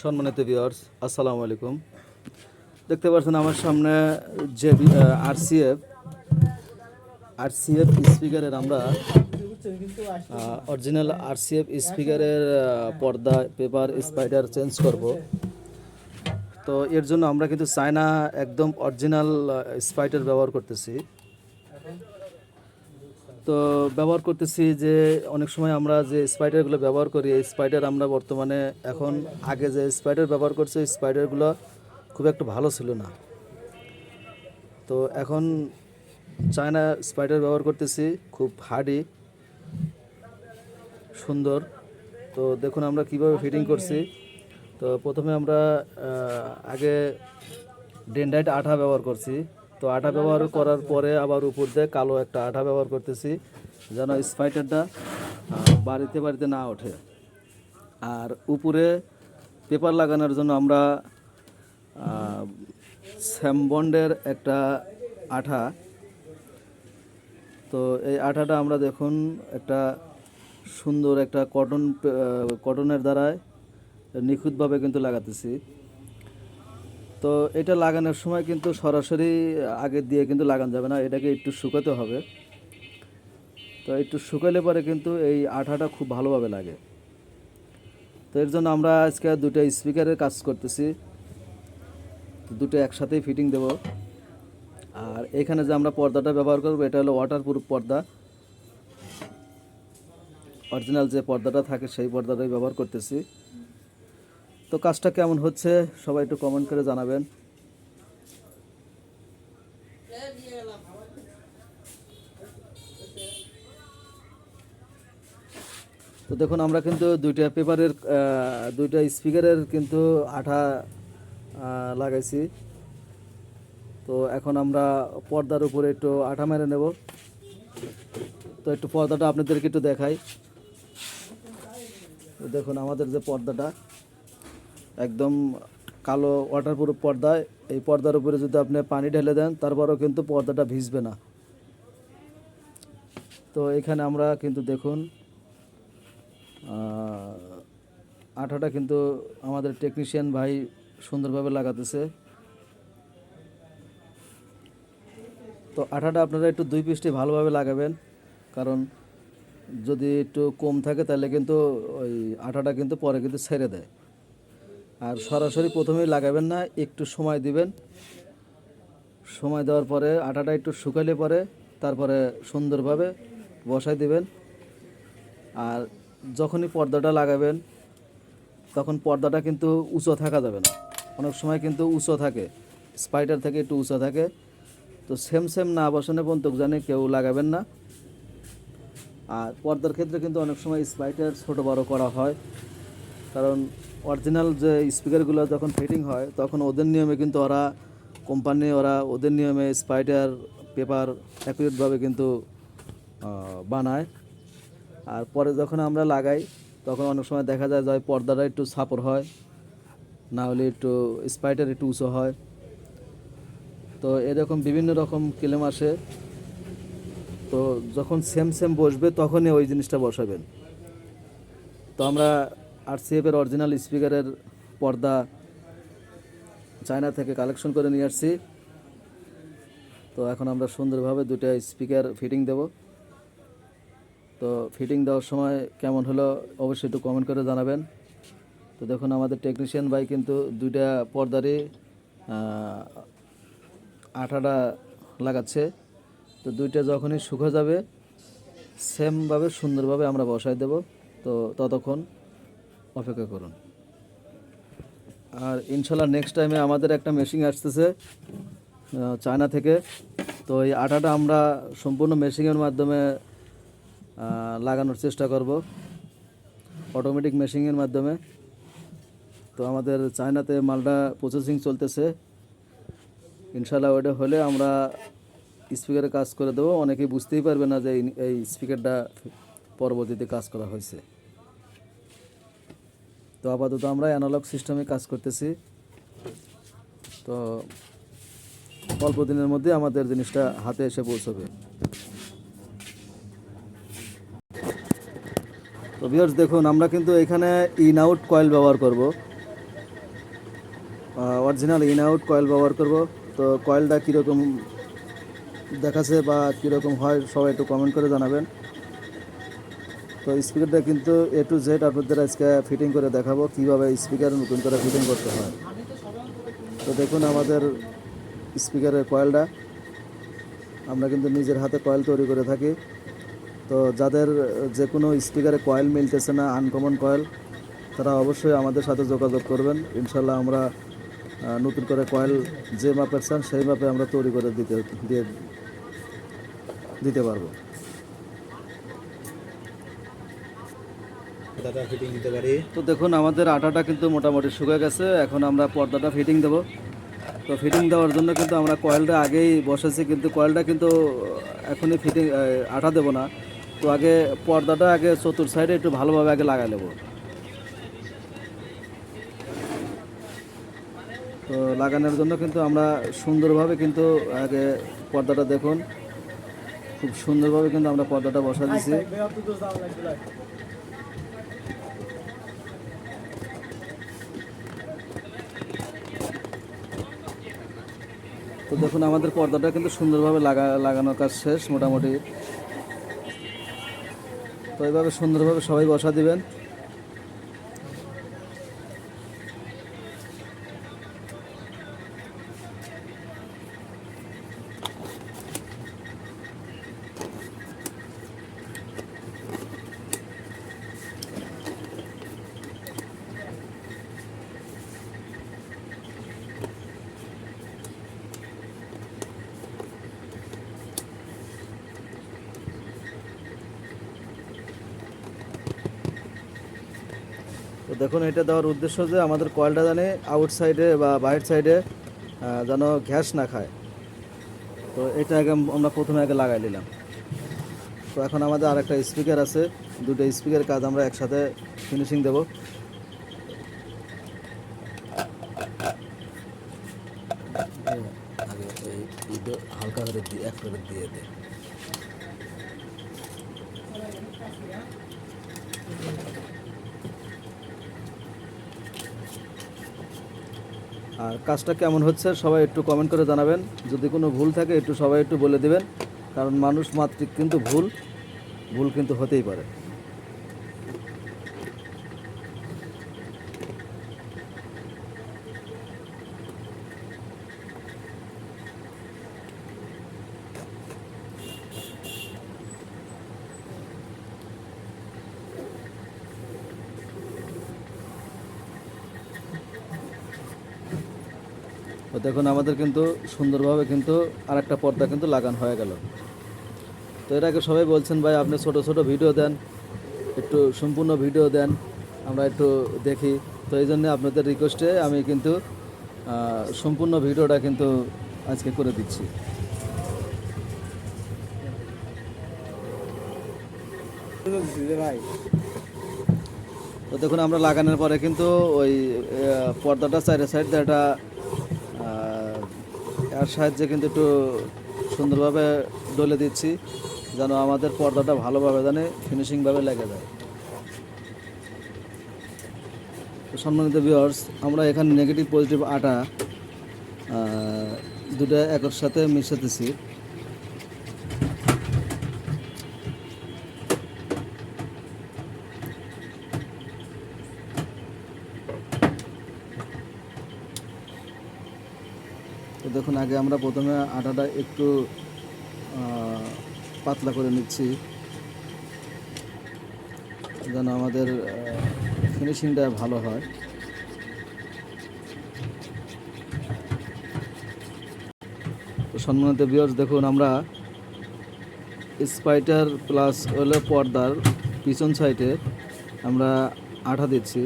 সম্মানিত ভিউয়ার্স আসসালামু আলাইকুম। দেখতে পাচ্ছেন আমার সামনে যে আরসিএফ আরসিএফ স্পিকারের আমরা অরিজিনাল আরসিএফ স্পিকারের পর্দা পেপার স্পাইডার চেঞ্জ করব। তো এর জন্য আমরা কিন্তু চায়না একদম অরিজিনাল স্পাইডার ব্যবহার করতেছি। তো ব্যবহার করতেছি যে অনেক সময় আমরা যে স্পাইডারগুলো ব্যবহার করি, এই স্পাইডার আমরা বর্তমানে এখন আগে যে স্পাইডার ব্যবহার করছি, এই স্পাইডারগুলো খুব একটা ভালো ছিল না। তো এখন চায়না স্পাইডার ব্যবহার করতেছি, খুব হার্ডি সুন্দর। তো দেখুন আমরা কীভাবে ফিটিং করছি। তো প্রথমে আমরা আগে ডেন্ডাইট আঠা ব্যবহার করছি। তো আঠা ব্যবহার করার পরে আবার উপর দিয়ে কালো একটা আঠা ব্যবহার করতেছি, যেন স্পাইটারটা বাড়িতে বাড়িতে না ওঠে। আর উপরে পেপার লাগানোর জন্য আমরা স্যামবন্ডের একটা আঠা। তো এই আঠাটা আমরা দেখুন, একটা সুন্দর একটা কটন কটনের দ্বারায় নিখুঁতভাবে কিন্তু লাগাতেছি। তো এটা লাগানোর সময় কিন্তু সরাসরি আগে দিয়ে কিন্তু লাগানো যাবে না, এটাকে একটু শুকাতে হবে। তো একটু শুকালে পরে কিন্তু এই আঠাটা খুব ভালোভাবে লাগে। তো এর জন্য আমরা আজকে দুটো স্পিকারের কাজ করতেছি। তো দুটো একসাথেই ফিটিং দেব। আর এখানে যে আমরা পর্দাটা ব্যবহার করব, এটা হলো ওয়াটার প্রুফ পর্দা। অরিজিনাল যে পর্দাটা থাকে, সেই পর্দাটাই ব্যবহার করতেছি। তো কাজটা কেমন হচ্ছে? সবাই একটু কমেন্ট করে জানাবেন। তো দেখুন, আমরা কিন্তু দুইটা পেপারের দুইটা স্পিকারের কিন্তু আঠা লাগাইছি। তো এখন আমরা পর্দার উপরে একটু আঠা মেরে নেব। তো একটু পর্দাটা আপনাদেরকে একটু দেখাই। দেখুন, আমাদের যে পর্দাটা একদম কালো ওয়াটারপ্রুফ পর্দা এই পর্দার উপরে যদি আপনি পানি ঢেলে দেন, তারপরেও কিন্তু পর্দাটা ভিজবে না। তো এখানে আমরা কিন্তু দেখুন আঠাটা কিন্তু আমাদের টেকনিশিয়ান ভাই সুন্দরভাবে লাগাতেছে। তো আঠাটা আপনারা একটু দুই পিসটি ভালোভাবে লাগাবেন, কারণ যদি একটু কম থাকে, তাহলে কিন্তু ওই আঠাটা কিন্তু পরে কিন্তু ছেড়ে দেয়। আর সরাসরি প্রথমেই লাগাবেন না, একটু সময় দিবেন। সময় দেওয়ার পরে আটাটা একটু শুকালে পরে তারপরে সুন্দরভাবে বসাই দিবেন। আর যখনই পর্দাটা লাগাবেন, তখন পর্দাটা কিন্তু উঁচু থাকা যাবে না। অনেক সময় কিন্তু উঁচু থাকে স্পাইডার থেকে একটু উঁচু থাকে। তো সেম সেম না বসানো পর্যন্ত জানে কেউ লাগাবেন না। আর পর্দার ক্ষেত্রে কিন্তু অনেক সময় স্পাইডার ছোটো বড় করা হয়। কারণ অরিজিনাল যে স্পিকারগুলো যখন ফিটিং হয়, তখন ওদের নিয়মে কিন্তু ওরা কোম্পানি ওরা ওদের নিয়মে স্পাইডার পেপার অ্যাকুরেটভাবে কিন্তু বানায়। আর পরে যখন আমরা লাগাই, তখন অনেক সময় দেখা যায় যে পর্দাটা একটু সাপর হয়, না হলে একটু স্পাইডার একটু উঁচু হয়। তো এরকম বিভিন্ন রকম ক্লেম আসে। তো যখন সেম সেম বসবে, তখনই ওই জিনিসটা বসাবেন। তো আমরা আরসিএফের অরিজিনাল স্পিকারের পর্দা চায়না থেকে কালেকশন করে নিয়ে আসছি। তো এখন আমরা সুন্দরভাবে দুটো স্পিকার ফিটিং দেব। তো ফিটিং দেওয়ার সময় কেমন হলো অবশ্যই একটু কমেন্ট করে জানাবেন। তো দেখুন, আমাদের টেকনিশিয়ান ভাই কিন্তু দুইটা পর্দারই আঠাটা লাগাচ্ছে। তো দুইটা যখনই শুকা যাবে সেমভাবে সুন্দরভাবে আমরা বসাই দেব। তো ততক্ষণ অপেক্ষা করুন। আর ইনশাল্লাহ নেক্সট টাইমে আমাদের একটা মেশিন আসতেছে চায়না থেকে। তো এই আটাটা আমরা সম্পূর্ণ মেশিনের মাধ্যমে লাগানোর চেষ্টা করব। অটোমেটিক মেশিনের মাধ্যমে। তো আমাদের চায়নাতে মালটা প্রসেসিং চলতেছে। ইনশাল্লাহ ওটা হলে আমরা স্পিকারে কাজ করে দেবো। অনেকেই বুঝতেই পারবে না যে এই স্পিকারটা পরবর্তীতে কাজ করা হয়েছে। তো আপাতত আমরা অ্যানালগ সিস্টেমে কাজ করতেছি। তো অল্প দিনের মধ্যে আমাদের জিনিসটা হাতে এসে পৌঁছবে। তো ভিউয়ার্স দেখুন, আমরা কিন্তু এখানে ইন আউট কয়েল ব্যবহার করব। অরিজিনাল ইন আউট কয়েল ব্যবহার করব। তো কয়েলটা কীরকম দেখাচ্ছে বা কীরকম হয়, সবাই একটু কমেন্ট করে জানাবেন। তো স্পিকারটা কিন্তু এ টু জেড আপনাদের আজকে ফিটিং করে দেখাবো, কীভাবে স্পিকার নতুন করে ফিটিং করতে হয়। তো দেখুন আমাদের স্পিকারের কয়েলটা আমরা কিন্তু নিজের হাতে কয়েল তৈরি করে থাকি। তো যাদের যে কোনো স্পিকারে কয়েল মিলতেছে না আনকমন কয়েল তারা অবশ্যই আমাদের সাথে যোগাযোগ করবেন। ইনশাল্লাহ আমরা নতুন করে কয়েল যে মাপের চান, সেই মাপে আমরা তৈরি করে দিতে, দিয়ে দিতে পারব। দাদা ফিটিং দিতে পারি। তো দেখুন আমাদের আটাটা কিন্তু মোটামুটি শুকে গেছে। এখন আমরা পর্দাটা ফিটিং দেবো। তো ফিটিং দেওয়ার জন্য কিন্তু আমরা কয়েলটা আগেই বসেছি কিন্তু কয়েলটা কিন্তু এখনই ফিটিং আটা দেবো না। তো আগে পর্দাটা আগে চতুর সাইডে একটু ভালোভাবে আগে লাগাই নেব। তো লাগানোর জন্য কিন্তু আমরা সুন্দরভাবে কিন্তু আগে পর্দাটা দেখুন। খুব সুন্দরভাবে কিন্তু আমরা পর্দাটা বসা দিয়েছি। তো দেখুন, আমাদের পর্দাটা কিন্তু সুন্দরভাবে লাগা, লাগানোর কাজ শেষ মোটামুটি। তো এইভাবে সুন্দরভাবে সবাই বসা দিবেন। দেখুন, এটা দেওয়ার উদ্দেশ্য যে আমাদের কয়েলটা জানে আউট সাইডে বা বাইরের সাইডে যেন ঘ্যাস না খায়। তো এটা আগে আমরা প্রথমে আগে লাগাই নিলাম। তো এখন আমাদের আরেকটা স্পিকার আছে। দুটো স্পিকারের কাজ আমরা একসাথে ফিনিশিং দেব। হালকা করে দিয়ে এক করে দিয়ে দে। কাজটা কেমন হচ্ছে সবাই একটু কমেন্ট করে জানাবেন। যদি কোনো ভুল থাকে, একটু সবাই একটু বলে দেবেন। কারণ মানুষ মাত্রিক কিন্তু ভুল ভুল কিন্তু হতেই পারে। তো দেখুন, আমাদের কিন্তু সুন্দরভাবে কিন্তু আরেকটা পর্দা কিন্তু লাগানো হয়ে গেল। তো আগে সবাই বলছেন, ভাই, আপনি ছোট ছোট ভিডিও দেন, একটু সম্পূর্ণ ভিডিও দেন, আমরা একটু দেখি। তো এই জন্য আপনাদের রিকোয়েস্টে আমি কিন্তু সম্পূর্ণ ভিডিওটা কিন্তু আজকে করে দিচ্ছি। তো দেখুন, আমরা লাগানোর পরে কিন্তু ওই পর্দাটা সাইডে সাইড একটা এর সাহায্যে কিন্তু একটু সুন্দরভাবে ডলে দিচ্ছি, যেন আমাদের পর্দাটা ভালোভাবে জানে ফিনিশিংভাবে লেগে যায়। সম্মানিত বিয়ার্স আমরা এখানে নেগেটিভ পজিটিভ আটা দুটো একর সাথে মিশাতেছি। তো দেখুন, আগে আমরা প্রথমে আটাটা একটু পাতলা করে নিচ্ছি। যেন আমাদের ফিনিশিংটা ভালো হয়। তো সম্মানিত বিয়ার্স দেখুন, আমরা স্পাইটার প্লাস হলো পর্দার পিছন সাইডে আমরা আঠা দিচ্ছি।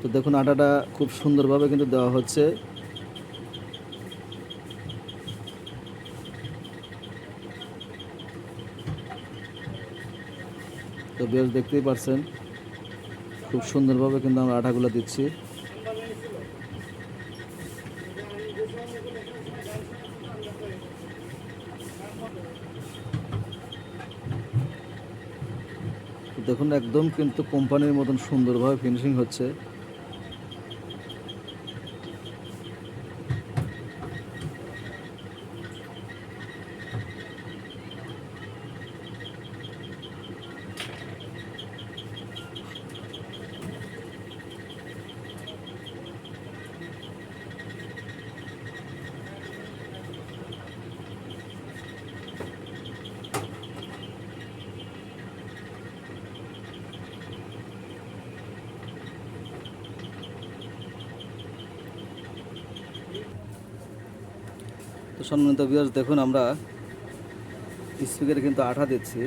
তো দেখুন, আটাটা খুব সুন্দরভাবে কিন্তু দেওয়া হচ্ছে। বেশ দেখতেই পারছেন। খুব সুন্দরভাবে কিন্তু আমরা আটাগুলো দিচ্ছি। দেখুন, একদম কিন্তু কোম্পানির মতন সুন্দরভাবে ফিনিশিং হচ্ছে। তো সম্মানিত বিয়ার্স দেখুন আমরা স্পিকারে কিন্তু আঠা দিচ্ছি।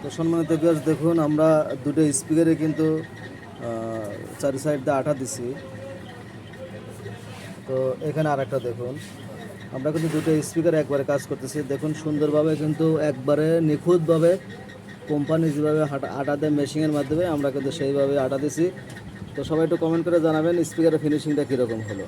তো সম্মানিত বিয়ার্স দেখুন, আমরা দুটো স্পিকারে কিন্তু চারি সাইড দিয়ে আঠা দিছি। তো এখানে আর একটা দেখুন। আমরা কিন্তু দুটো স্পিকার একবারে কাজ করতেছি। দেখুন, সুন্দরভাবে কিন্তু একবারে নিখুঁতভাবে কোম্পানি যেভাবে আটা দেয় মেশিনের মাধ্যমে, আমরা কিন্তু সেইভাবে আটা দিছি। তো সবাই একটু কমেন্ট করে জানাবেন স্পিকারের ফিনিশিংটা কীরকম হলো।